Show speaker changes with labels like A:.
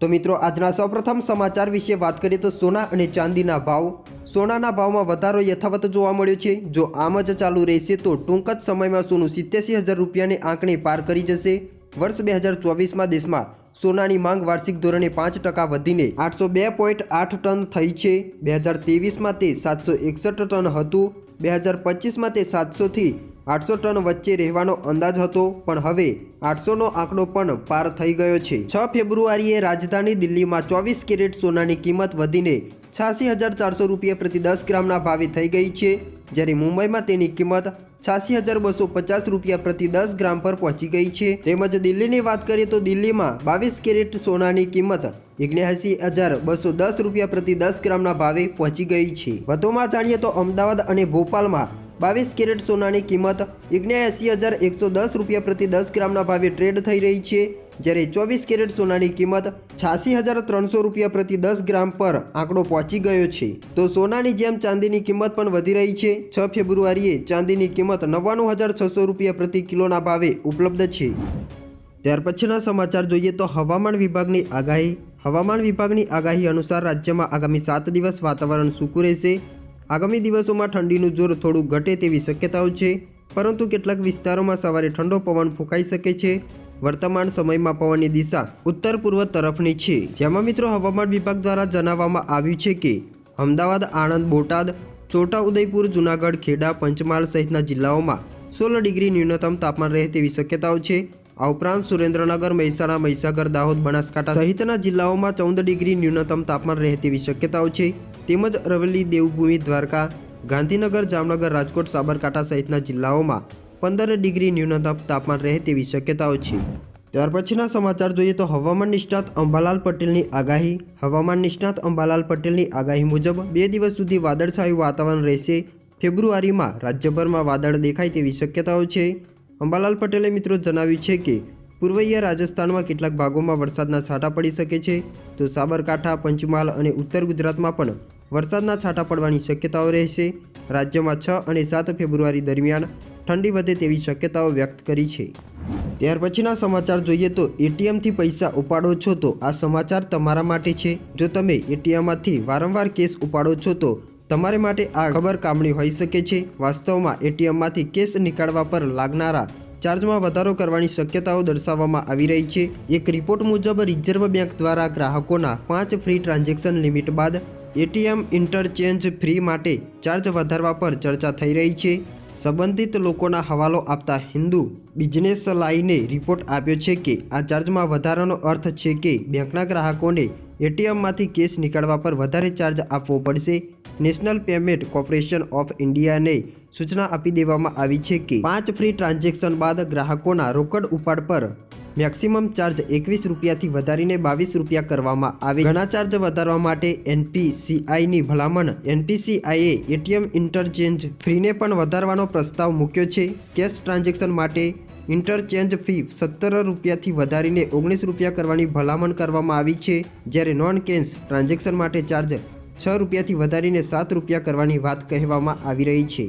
A: તો મિત્રો, આજના સૌપ્રથમ સમાચાર વિશે વાત કરીએ તો સોના અને ચાંદીના ભાવ. સોનાના ભાવમાં વધારો યથાવત જોવા મળ્યો છે. જો આમ જ ચાલુ રહેશે તો ટૂંક જ સમયમાં સોનું સિત્યાસી હજાર રૂપિયાની આંકડી પાર કરી જશે. વર્ષ બે હજાર ચોવીસમાં દેશમાં સોનાની માંગ વાર્ષિક ધોરણે પાંચ ટકા વધીને આઠસો બે પોઈન્ટ આઠ ટન થઈ છે. બે હજાર તેવીસમાં તે સાતસો એકસઠ ટન હતું. બે હજાર પચીસમાં તે સાતસોથી આઠસો ટન વચ્ચે રહેવાનો અંદાજ હતો, પણ હવે આઠસોનો આંકડો પણ પાર થઈ ગયો છે. છ ફેબ્રુઆરીએ રાજધાની દિલ્હીમાં ચોવીસ કેરેટ સોનાની કિંમત વધીને છ્યાસી હજાર ચારસો રૂપિયા પ્રતિ દસ ગ્રામના ભાવે થઈ ગઈ છે, જ્યારે મુંબઈમાં તેની કિંમત છ્યાસી હજાર બસો પચાસ રૂપિયા પ્રતિ દસ ગ્રામ પર પહોંચી ગઈ છે. તેમજ દિલ્હીની વાત કરીએ તો દિલ્હીમાં બાવીસ કેરેટ સોનાની કિંમત ઓગણ્યાસી હજાર બસો દસ રૂપિયા પ્રતિ દસ ગ્રામના ભાવે પહોંચી ગઈ છે. વધુમાં જાણીએ તો અમદાવાદ અને ભોપાલમાં બાવીસ કેરેટ સોનાની કિંમત ઓગણ્યાસી હજાર એકસો દસ રૂપિયા પ્રતિ દસ ગ્રામના ભાવે ટ્રેડ થઈ રહી છે. જ્યારે ચોવીસ કેરેટ સોનાની કિંમત છ્યાસી હજાર ત્રણસો રૂપિયા પ્રતિ દસ ગ્રામ પર આંકડો પહોંચી ગયો છે. તો સોનાની જેમ ચાંદીની કિંમત પણ વધી રહી છે. છ ફેબ્રુઆરીએ ચાંદીની કિંમત નવ્વાણું હજાર છસો રૂપિયા પ્રતિ કિલોના ભાવે ઉપલબ્ધ છે. ત્યાર પછીના સમાચાર જોઈએ તો હવામાન વિભાગની આગાહી. હવામાન વિભાગની આગાહી અનુસાર રાજ્યમાં આગામી સાત દિવસ વાતાવરણ સૂકું રહેશે. આગામી દિવસોમાં ઠંડીનું જોર થોડું ઘટે તેવી શક્યતાઓ છે, પરંતુ કેટલાક વિસ્તારોમાં સવારે ઠંડો પવન ફૂંકાઈ શકે છે. વર્તમાન સમયમાં પવનની દિશા ઉત્તર પૂર્વ તરફની છે. જેમાં મિત્રો હવામાન વિભાગ દ્વારા જણાવવામાં આવ્યું છે કે, અમદાવાદ, આણંદ, બોટાદ છોટા ઉદયપુર જુનાગઢ, ખેડા, પંચમહાલ સહિતના જિલ્લાઓમાં સોળ ડિગ્રી ન્યૂનતમ તાપમાન રહે તેવી શક્યતાઓ છે. આ ઉપરાંત સુરેન્દ્રનગર, મહેસાણા, મહીસાગર, દાહોદ, બનાસકાંઠા સહિતના જિલ્લાઓમાં ચૌદ ડિગ્રી ન્યૂનતમ તાપમાન રહે તેવી શક્યતાઓ છે. તેમજ અરવલ્લી દેવભૂમિ દ્વારકા, ગાંધીનગર, જામનગર, રાજકોટ, સાબરકાંઠા સહિતના જિલ્લાઓમાં પંદર ડિગ્રી ન્યૂનતમ તાપમાન રહે તેવી શક્યતાઓ છે. ત્યાર પછીના સમાચાર જોઈએ તો હવામાન નિષ્ણાત અંબાલાલ પટેલની આગાહી. હવામાન નિષ્ણાત અંબાલાલ પટેલની આગાહી મુજબ બે દિવસ સુધી વાદળછાયું વાતાવરણ રહેશે. ફેબ્રુઆરીમાં રાજ્યભરમાં વાદળ દેખાય તેવી શક્યતાઓ છે. અંબાલાલ પટેલે મિત્રો જણાવ્યું છે કે પૂર્વીય રાજસ્થાનમાં કેટલાક ભાગોમાં વરસાદના છાંટા પડી શકે છે. તો સાબરકાંઠા, પંચમહાલ અને ઉત્તર ગુજરાતમાં પણ વરસાદના છાંટા પડવાની શક્યતાઓ રહેશે. રાજ્યમાં છ અને સાત ફેબ્રુઆરી દરમિયાન ઠંડી વધે તેવી શક્યતાઓ વ્યક્ત કરી છે. ત્યાર પછીના સમાચાર જોઈએ તો એટીએમથી પૈસા ઉપાડો છો તો આ સમાચાર તમારા માટે છે. જો તમે એટીએમમાંથી વારંવાર કેસ ઉપાડો છો તો તમારે માટે આ ખબર કામણી હોઈ શકે છે. વાસ્તવમાં એટીએમમાંથી કેસ નીકાળવા પર લાગનારા ચાર્જમાં વધારો કરવાની શક્યતાઓ દર્શાવવામાં આવી રહી છે. એક રિપોર્ટ મુજબ, રિઝર્વ બેંક દ્વારા ગ્રાહકોના પાંચ ફ્રી ટ્રાન્ઝેક્શન લિમિટ બાદ એટીએમ ઇન્ટરચેન્જ ફ્રી માટે ચાર્જ વધારવા પર ચર્ચા થઈ રહી છે. સંબંધિત લોકોના હવાલો આપતા હિન્દુ બિઝનેસ લાઈને રિપોર્ટ આપ્યો છે કે, આ ચાર્જમાં વધારાનો અર્થ છે કે, બેંકના ગ્રાહકોને એટીએમમાંથી કેસ નીકાળવા પર વધારે ચાર્જ આપવો પડશે. નેશનલ પેમેન્ટ કોર્પોરેશન ઓફ ઇન્ડિયાને સૂચના આપી દેવામાં આવી છે કે પાંચ ફ્રી ટ્રાન્ઝેક્શન બાદ ગ્રાહકોના રોકડ ઉપાડ પર મેક્સિમમ ચાર્જ એકવીસ રૂપિયાથી વધારીને બાવીસ રૂપિયા કરવામાં આવે. ઘણા ચાર્જ વધારવા માટે એનપીસીઆઈની ભલામણ. એનપીસીઆઈએ એટીએમ ઇન્ટરચેન્જ ફ્રીને પણ વધારવાનો પ્રસ્તાવ મૂક્યો છે. કેશ ટ્રાન્ઝેક્શન માટે ઇન્ટરચેન્જ ફી સત્તર રૂપિયાથી વધારીને ઓગણીસ રૂપિયા કરવાની ભલામણ કરવામાં આવી છે, જ્યારે નોન કેશ ટ્રાન્ઝેક્શન માટે ચાર્જ છ રૂપિયાથી વધારીને સાત રૂપિયા કરવાની વાત કહેવામાં આવી રહી છે.